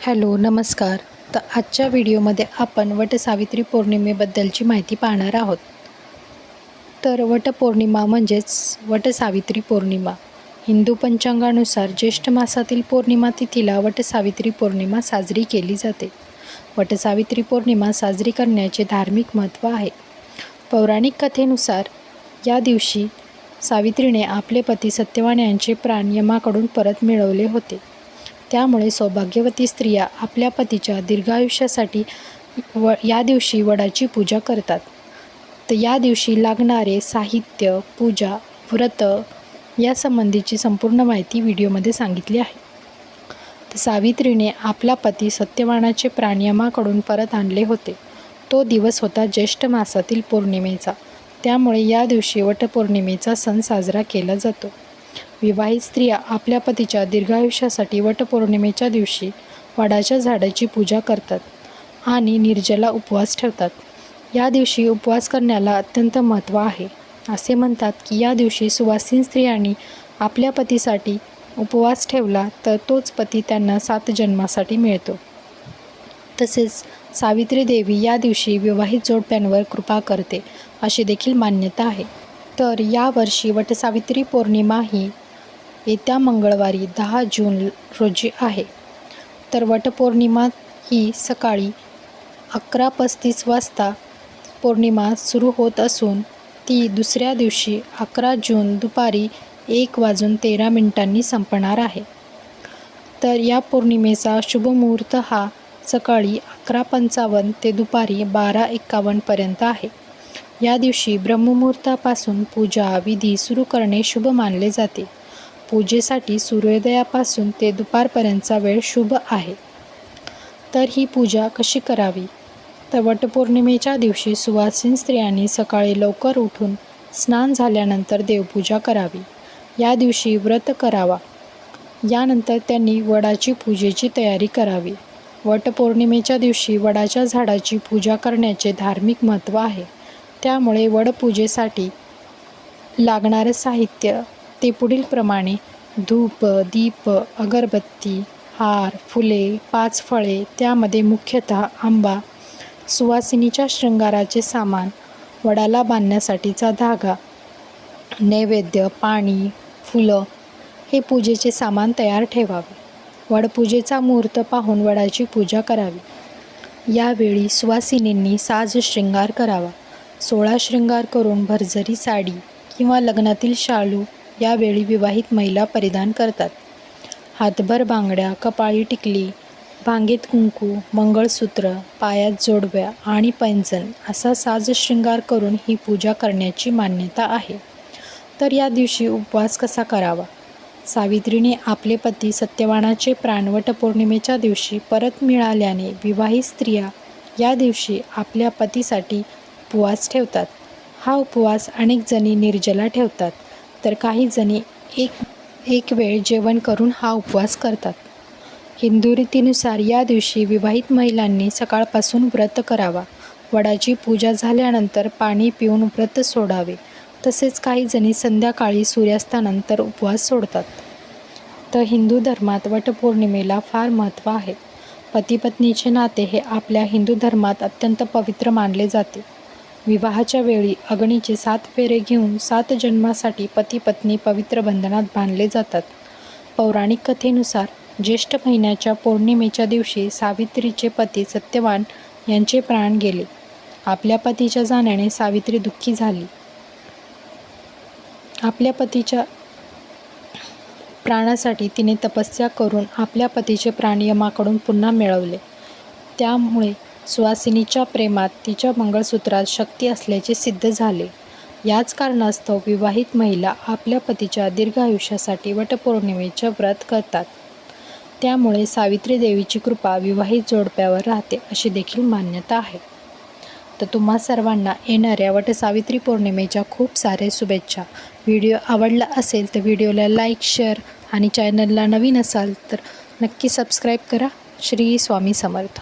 Hello नमस्कार. तर आजच्या व्हिडिओमध्ये आपण वटसावित्री पौर्णिमेबद्दलची माहिती पाहणार आहोत. तर वटपौर्णिमा म्हणजेच वटसावित्री पौर्णिमा. हिंदू पंचांगानुसार ज्येष्ठ मासातील पौर्णिमा तिथीला वटसावित्री पौर्णिमा साजरी केली जाते. वटसावित्री पौर्णिमा साजरी करण्याचे धार्मिक महत्त्व आहे. पौराणिक कथेनुसार या दिवशी सावित्रीने आपले पती सत्यवान यांचे प्राण यमाकडून परत मिळवले होते. त्यामुळे सौभाग्यवती स्त्रिया आपल्या पतीच्या दीर्घायुष्यासाठी व या दिवशी वडाची पूजा करतात. तर या दिवशी लागणारे साहित्य पूजा व्रत यासंबंधीची संपूर्ण माहिती व्हिडिओमध्ये सांगितली आहे. तर सावित्रीने आपला पती सत्यवानाचे प्राणियमाकडून परत आणले होते. तो दिवस होता ज्येष्ठ मासातील पौर्णिमेचा. त्यामुळे या दिवशी वटपौर्णिमेचा सण साजरा केला जातो. विवाहित स्त्रिया आपल्या पतीच्या दीर्घायुष्यासाठी वटपौर्णिमेच्या दिवशी वाडाच्या झाडाची पूजा करतात आणि निर्जला उपवास ठेवतात. या दिवशी उपवास करण्याला अत्यंत महत्त्व आहे. असे म्हणतात की या दिवशी सुवासीन स्त्रियांनी आपल्या पतीसाठी उपवास ठेवला तर तोच पती त्यांना सात जन्मासाठी मिळतो. तसेच सावित्री देवी या दिवशी विवाहित जोडप्यांवर कृपा करते अशी देखील मान्यता आहे. तर यावर्षी वटसावित्री पौर्णिमा ही येत्या मंगळवारी दहा जून रोजी आहे. तर वटपौर्णिमा ही सकाळी अकरा पस्तीस वाजता पौर्णिमा सुरू होत असून ती दुसऱ्या दिवशी अकरा जून दुपारी एक वाजून तेरा मिनिटांनी संपणार आहे. तर या पौर्णिमेचा शुभमुहूर्त हा सकाळी अकरा पंचावन्न ते दुपारी बारा एक्कावन्नपर्यंत आहे. या दिवशी ब्रह्ममुहूर्तापासून पूजा विधी सुरू करणे शुभ मानले जाते. पूजेसाठी सूर्योदयापासून ते दुपारपर्यंतचा वेळ शुभ आहे. तर ही पूजा कशी करावी? तर वटपौर्णिमेच्या दिवशी सुवासीन स्त्रियांनी सकाळी लवकर उठून स्नान झाल्यानंतर देवपूजा करावी. या दिवशी व्रत करावा. यानंतर त्यांनी वडाची पूजेची तयारी करावी. वटपौर्णिमेच्या दिवशी वडाच्या झाडाची पूजा करण्याचे धार्मिक महत्त्व आहे. त्यामुळे वडपूजेसाठी लागणारे साहित्य ते पुढीलप्रमाणे धूप दीप अगरबत्ती हार फुले पाच फळे त्यामध्ये मुख्यतः आंबा सुवासिनीच्या शृंगाराचे सामान वडाला बांधण्यासाठीचा धागा नैवेद्य पाणी फुलं हे पूजेचे सामान तयार ठेवावे. वडपूजेचा मुहूर्त पाहून वडाची पूजा करावी. यावेळी सुवासिनींनी साज शृंगार करावा. सोळा शृंगार करून भरजरी साडी किंवा लग्नातील शालू यावेळी विवाहित महिला परिधान करतात. हातभर बांगड्या कपाळी टिकली भांगेत कुंकू मंगळसूत्र पायात जोडव्या आणि पैंजण असा साज शृंगार करून ही पूजा करण्याची मान्यता आहे. तर या दिवशी उपवास कसा करावा? सावित्रीने आपले पती सत्यवानाचे प्राणवट पौर्णिमेच्या दिवशी परत मिळाल्याने विवाहित स्त्रिया या दिवशी आपल्या पतीसाठी उपवास ठेवतात. हा उपवास अनेक जणी निर्जला ठेवतात. तर काही जणी एक एक वेळ जेवण करून हा उपवास करतात. हिंदू रीतीनुसार या दिवशी विवाहित महिलांनी सकाळपासून व्रत करावा. वडाची पूजा झाल्यानंतर पाणी पिऊन व्रत सोडावे. तसेच काही जणी संध्याकाळी सूर्यास्तानंतर उपवास सोडतात. तर हिंदू धर्मात वटपौर्णिमेला फार महत्त्व आहे. पतीपत्नीचे नाते हे आपल्या हिंदू धर्मात अत्यंत पवित्र मानले जाते. विवाहाच्या वेळी अग्नीचे सात फेरे घेऊन सात जन्मासाठी पती पत्नी पवित्र बंधनात बांधले जातात. पौराणिक कथेनुसार ज्येष्ठ महिन्याच्या पौर्णिमेच्या दिवशी सावित्रीचे पती सत्यवान यांचे प्राण गेले. आपल्या पतीच्या जाण्याने सावित्री दुःखी झाली. आपल्या पतीच्या प्राणासाठी तिने तपस्या करून आपल्या पतीचे प्राण यमाकडून पुन्हा मिळवले. त्यामुळे सुवासिनीच्या प्रेमात तिच्या मंगळसूत्रात शक्ती असल्याचे सिद्ध झाले. याच कारणास्तव विवाहित महिला आपल्या पतीच्या दीर्घ आयुष्यासाठी वटपौर्णिमेचे व्रत करतात. त्यामुळे सावित्री देवीची कृपा विवाहित जोडप्यावर राहते अशी देखील मान्यता आहे. तर तुम्हा सर्वांना येणाऱ्या वटसावित्री पौर्णिमेच्या खूप सारे शुभेच्छा. व्हिडिओ आवडला असेल तर व्हिडिओला लाईक शेअर आणि चॅनलला नवीन असाल तर नक्की सबस्क्राईब करा. श्री स्वामी समर्थ.